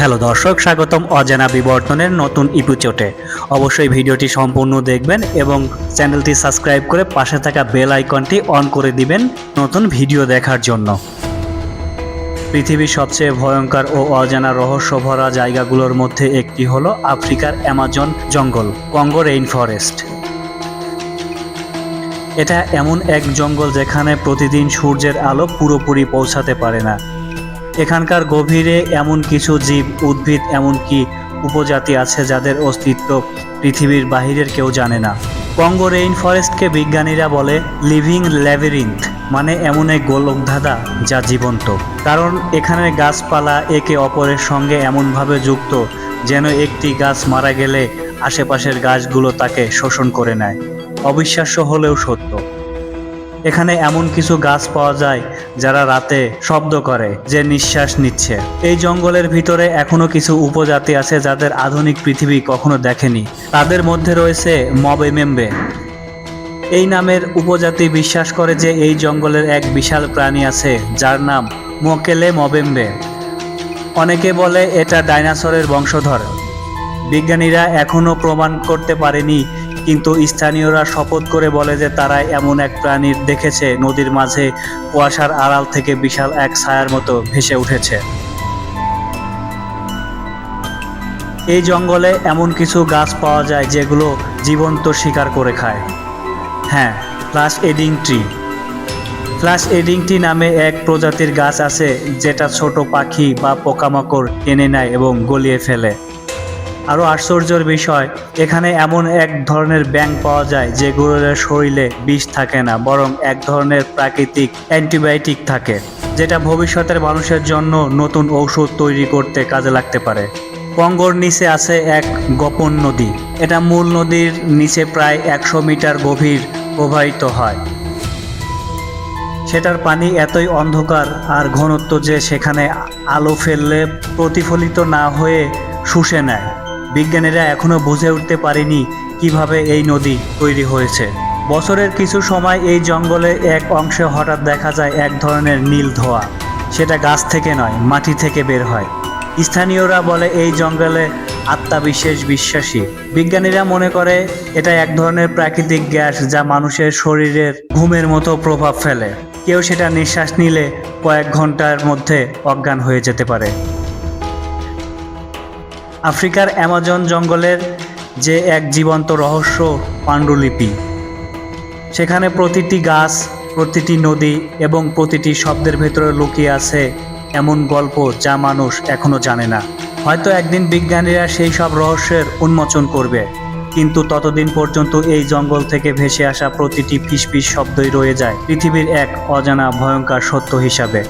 Hello দর্শক, স্বাগতম অজানা বিবর্তনের নতুন ইপিচোটে অবশ্যই ভিডিওটি সম্পূর্ণ দেখবেন এবং চ্যানেলটি সাবস্ক্রাইব করে পাশে থাকা বেল আইকনটি অন করে দিবেন নতুন ভিডিও দেখার জন্য। পৃথিবীর সবচেয়ে ভয়ঙ্কর ও অজানা রহস্য ভরা জায়গাগুলোর মধ্যে একটি হলো আফ্রিকার অ্যামাজন জঙ্গল, কঙ্গো রেইন ফরেস্ট এটা এমন এক জঙ্গল যেখানে প্রতিদিন সূর্যের আলো পুরোপুরি পৌঁছাতে পারে না। এখানকার গভীরে এমন কিছু জীব, উদ্ভিদ, এমনকি উপজাতি আছে যাদের অস্তিত্ব পৃথিবীর বাহিরের কেউ জানে না। কঙ্গো রেইন ফরেস্টকে বিজ্ঞানীরা বলে লিভিং ল্যাবিরিন্থ মানে এমন এক গোলকধাঁধা যা জীবন্ত। কারণ এখানে গাছপালা একে অপরের সঙ্গে এমনভাবে যুক্ত যেন একটি গাছ মারা গেলে আশেপাশের গাছগুলো তাকে শোষণ করে নেয়। অবিশ্বাস্য হলেও সত্য। এখানে এমন কিছু গাছ পাওয়া যায় যারা রাতে শব্দ করে, যে নিঃশ্বাস নিচ্ছে। এই জঙ্গলের ভিতরে এখনও কিছু উপজাতি আছে যাদের আধুনিক পৃথিবী কখনো দেখেনি। তাদের মধ্যে রয়েছে মবে মেম্বে। এই নামের উপজাতি বিশ্বাস করে যে এই জঙ্গলের এক বিশাল প্রাণী আছে, যার নাম মোকেলে মবেম্বে। অনেকে বলে এটা ডাইনোসরের বংশধর। বিজ্ঞানীরা এখনও প্রমাণ করতে পারেনি কিন্তু স্থানীয়রা শপথ করে বলে যে তারা এমন এক প্রাণীর দেখেছে নদীর মাঝে কুয়াশার আড়াল থেকে বিশাল এক ছায়ার মতো ভেসে উঠেছে। এই জঙ্গলে এমন কিছু গাছ পাওয়া যায় যেগুলো জীবন্ত শিকার করে খায়। হ্যাঁ flesh eating tree. Flesh eating tree নামে এক প্রজাতির গাছ আছে যেটা ছোট পাখি বা পোকামাকড় টেনে নেয় এবং গলিয়ে ফেলে। আরও আশ্চর্যের বিষয়, এখানে এমন এক ধরনের ব্যাঙ পাওয়া যায় যেগুলোর শরীরে বিষ থাকে না, বরং এক ধরনের প্রাকৃতিক অ্যান্টিবায়োটিক থাকে, যেটা ভবিষ্যতের মানুষের জন্য নতুন ঔষধ তৈরি করতে কাজে লাগতে পারে। কঙ্গোর নিচে আছে এক গোপন নদী, এটা মূল নদীর নিচে প্রায় একশো মিটার গভীর প্রবাহিত হয়। সেটার পানি এতই অন্ধকার আর ঘনত্ব যে সেখানে আলো ফেললে প্রতিফলিত না হয়ে শুষে নেয়। বিজ্ঞানীরা এখনও বুঝে উঠতে পারেনি কীভাবে এই নদী তৈরি হয়েছে। বছরের কিছু সময় এই জঙ্গলে এক অংশে হঠাৎ দেখা যায় এক ধরনের নীল ধোয়া। সেটা গাছ থেকে নয়, মাটি থেকে বের হয়। স্থানীয়রা বলে এই জঙ্গলে আত্মা বিশেষ বিশ্বাসী। বিজ্ঞানীরা মনে করে এটা এক ধরনের প্রাকৃতিক গ্যাস যা মানুষের শরীরের ঘুমের মতো প্রভাব ফেলে। কেউ সেটা নিঃশ্বাস নিলে কয়েক ঘণ্টার মধ্যে অজ্ঞান হয়ে যেতে পারে। আফ্রিকার অ্যামাজন জঙ্গলের যে এক জীবন্ত রহস্য পাণ্ডুলিপি। সেখানে প্রতিটি গাছ, প্রতিটি নদী এবং প্রতিটি শব্দের ভেতরে লুকিয়ে আছে এমন গল্প যা মানুষ এখনও জানে না। হয়তো একদিন বিজ্ঞানীরা সেই সব রহস্যের উন্মোচন করবে, কিন্তু ততদিন পর্যন্ত এই জঙ্গল থেকে ভেসে আসা প্রতিটি ফিসফিস শব্দই রয়ে যায় পৃথিবীর এক অজানা ভয়ঙ্কর সত্য হিসাবে।